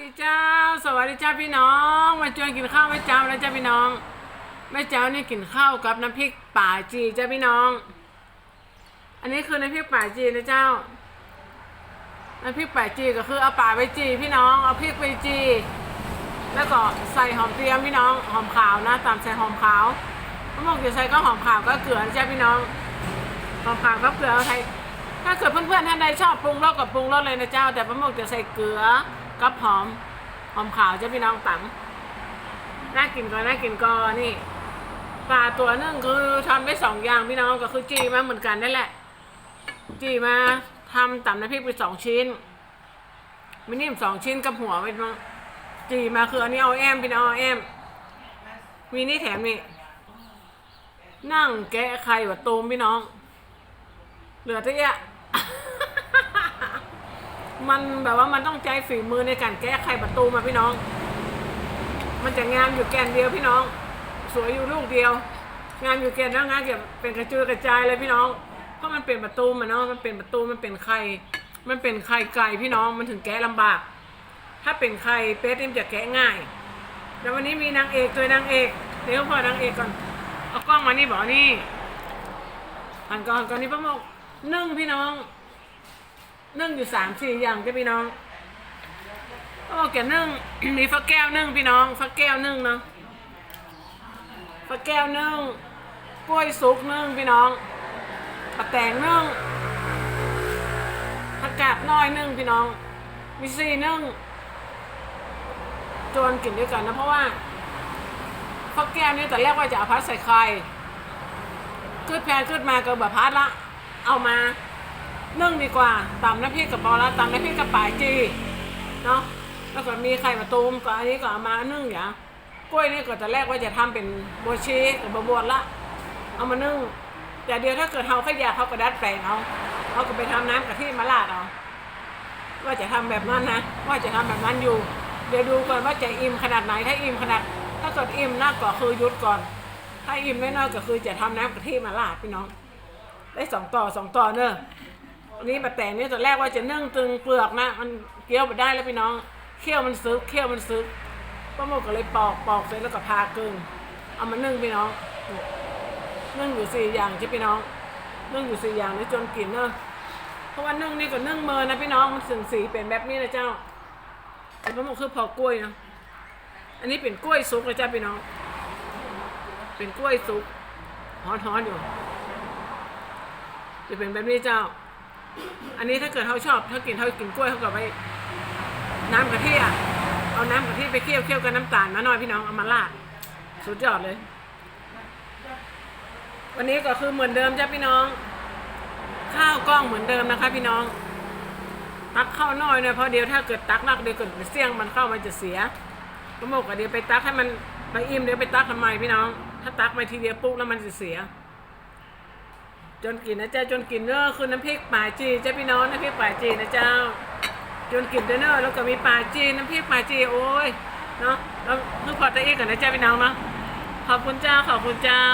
ดีเจ้า สวัสดีเจ้าพี่น้อง มาชวนกินข้าวแม่เจ้าแล้วเจ้าพี่น้องแม่เจ้านี่กินข้าวกับน้ำพริกป่าจีเจ้าพี่น้อง อันนี้คือน้ำพริกป่าจีนะเจ้า น้ำพริกป่าจีก็คือเอาป่าไปจีพี่น้อง เอาพริกไปจี แล้วก็ใส่หอมเตรียมพี่น้อง หอมขาวนะ ตามใส่หอมขาวมะม่วงจะใส่ก็หอมขาวก็เกลือเจ้าพี่น้อง หอมขาวก็เกลือไทยถ้าเกิดเพื่อนๆท่านใดชอบปรุงรสกับปรุงรสเลยนะเจ้า แต่ป้าหมกจะใส่เกลือ กับหอมหอมขาวเจ้าพี่น้องตำน่ากินก็น่ากินก็นี่ปลาตัวนึ่งคือทำได้สองอย่างพี่น้องก็คือจีมาเหมือนกันนั่นแหละ จีมาทำตำน้ำพริกไปสองชิ้นมินิมสองชิ้นกับหัวไปมั้งจีมาคืออันนี้เอาแอมพี่น้องเอาแอมมีนี่แถมนี่นั่งแกะไข่วัดตูมพี่น้อง เหลือที่อะ มันแบบว่ามันต้องใจฝีมือในการแก้ไขประตูมาพี่น้อง มันจะงานอยู่แกนเดียวพี่น้อง สวยอยู่ลูกเดียว งานอยู่แกนแล้วงานเก็บเป็นกระจุยกระจายเลยพี่น้อง เพราะมันเป็นประตูมันเนาะ มันเป็นประตูมันเป็นไข่ มันเป็นไข่ไก่พี่น้อง มันถึงแกะลำบาก ถ้าเป็นไข่เป็ดนี่มันจะแกะง่าย แล้ววันนี้มีนางเอกตัวนางเอก เดี๋ยวพอนางเอกก่อน เอากล้องมานี่บอกนี่หันก่อนก่อนนี่ป้าโมกนึ่งพี่น้อง นึ่งอยู่สามสี่อย่างจ้ะพี่น้องป้าโมกแกนึ่งมีฟักแก้วนึ่งพี่น้องฟักแก้วนึ่งเนาะฟักแก้วนึ่งกล้วยสุกนึ่งพี่น้องปลาแตงนึ่งผักกาดน้อยนึ่งพี่น้องมีซีนึ่งจนกินด้วยกันนะเพราะว่าข้าวแก้วนี่แต่แรกว่าจะเอาพัดใส่ไข่ขึ้นแพนขึ้นมาก็แบบพัดละ เอามา นึ่งดีกว่าตำน้ำพริกกับปอละตำน้ำพริกกับป่ายจีเนาะแล้วก็มีไข่มะตูมก็อันนี้ก็เอามานึ่งอย่างกล้วยนี่ก็แต่แรกว่าจะทำเป็นโบชีกับบะบวชละ เอามานึ่งแต่เดียวถ้าเกิดเฮาขยะเขาก็ดัดแปลงเอาเขาก็ไปทำน้ำกะทิมาลาดเอาว่าจะทำแบบนั้นนะว่าจะทำแบบนั้นอยู่ เดี๋ยวดูก่อนว่าจะอิ่มขนาดไหนถ้าอิ่มขนาด ถ้าเกิดอิ่มนักก็คือหยุดก่อน ถ้าอิ่มไม่น้อยก็คือจะทำน้ำกะทิมาลาดพี่น้อง ได้สองต่อสองต่อเนอะ อันนี้มาแต่งนี่ตอนแรกว่าจะนึ่งตึงเปลือกนะ มันเคี้ยวไปได้แล้วพี่น้องเคี้ยวมันซึกเคี้ยวมันซึกป้าโมก็เลยปอกปอกเสร็จแล้วก็พากึ่งเอามานึ่งพี่น้องนึ่งอยู่สี่อย่างใช่พี่น้องนึ่งอยู่สี่อย่างนี่จนกลิ่นเนอะเพราะว่านึ่งนี่ก็นึ่งเมินนะพี่น้องมันสึงสีเป็นแบบนี้นะเจ้าแต่ป้าโมกคือพอกล้วยนะอันนี้เป็นกล้วยสุกนะจ้าพี่น้อง เป็นกล้วยสุกฮ้อนๆอยู่จะเป็นแบบนี้เจ้า อันนี้ถ้าเกิดเขาชอบถ้ากินเขากินกล้วยเขาก็ไปน้ำกะทิอะเอาน้ำกะทิไปเคี่ยวเคี่ยวกับน้ำตาลมาหน่อยพี่น้องเอามาราดสุดยอดเลย วันนี้ก็คือเหมือนเดิมจ้าพี่น้อง ข้าวกล้องเหมือนเดิมนะคะ พี่น้อง ตักข้าวน้อยหน่อยเพราะเดี๋ยวถ้าเกิดตักนักเดี๋ยวเกิดเสี่ยงมันเข้ามันจะเสียก็บอกว่าเดี๋ยวไปตักให้มันไปอิ่มเดี๋ยวไปตักทำไมพี่น้อง ถ้าตักไปทีเดียวปุ๊บแล้วมันจะเสีย จนกินนะเจ้าจนกินเนอะคือน้ำพริกป่าจีเจ้าพี่น้องน้ำพริกป่าจีนะเจ้า จนกินเด้อเนอแล้วก็มีป่าจีน้ำพริกป่าจีโอ้ยเนาะแล้วคือพอตะอีกกันนะเจ้าพี่น้องเนาะขอบคุณเจ้าขอบคุณเจ้า